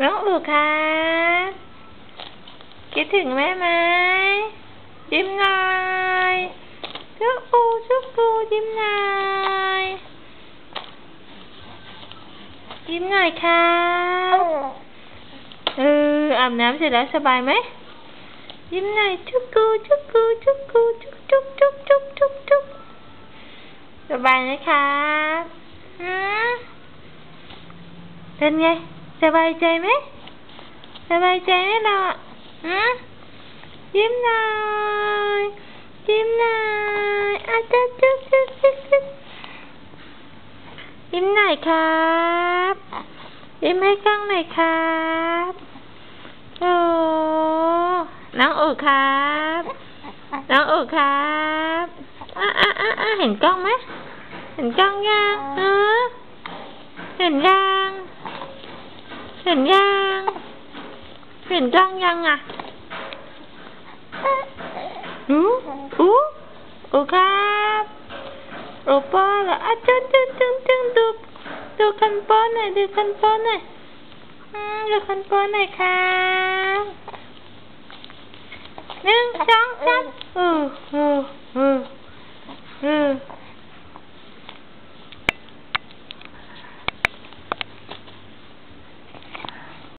น้องอู๋ครับคิดถึงแม่ไหมยิ้มหน่อยชุกปูชุกปูยิ้มหน่อยยิ้มหน่อยครับเอออาบน้ำเสร็จแล้วสบายไหมยิ้มหน่อยชุกกูชุกกูชุกกูชุกชุกชุกชุกชุกชุกสบายไหมครับฮะเป็นไง สบายใจไหมสบายใจไหมเราอะฮะยิ้มหน่อยยิ้มหน่อยอาจจะจุ๊บจุ๊บจุ๊บจุ๊บยิ้มหน่อยครับ ยิ้มให้กล้องหน่อยครับโอ้น้องอูครับ น้องอูครับอะอะอะอะเห็นกล้องไหมเห็นกล้องยังเออเห็นยัง เห็นยัง เห็นกล้องยังอะอืออูอูครับโอป้าเหรออะจึ๊งจึ๊งจึ๊งจึ๊งดูดูคันป้อนหน่อยดูคันป้อนหน่อยอืมดูคันป้อนหน่อยครับหนึ่งสองสามอืออืออือ